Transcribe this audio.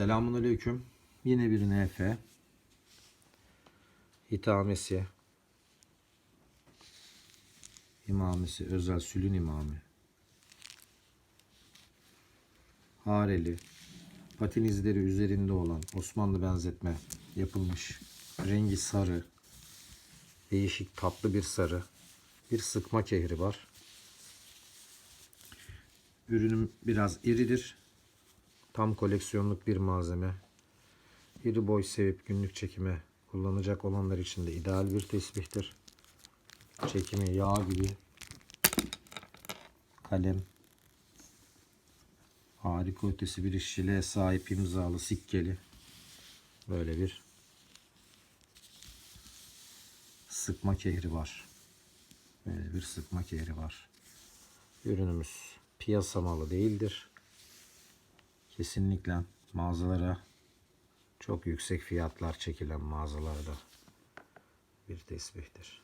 Selamun Aleyküm. Yine bir NF. Hitamesi. İmamesi. Özel Sülün imamı. Hareli. Patin izleri üzerinde olan Osmanlı benzetme yapılmış. Rengi sarı. Değişik tatlı bir sarı. Bir sıkma kehri var. Ürünüm biraz iridir. Tam koleksiyonluk bir malzeme. İri boy sevip günlük çekime kullanacak olanlar için de ideal bir tesbihtir. Çekimi yağ gibi. Kalem. Harika ötesi bir işçiliğe sahip imzalı sikkeli. Böyle bir sıkma kehri var. Böyle bir sıkma kehri var. Ürünümüz piyasa malı değildir kesinlikle mağazalara çok yüksek fiyatlar çekilen mağazalarda bir tesbihtir.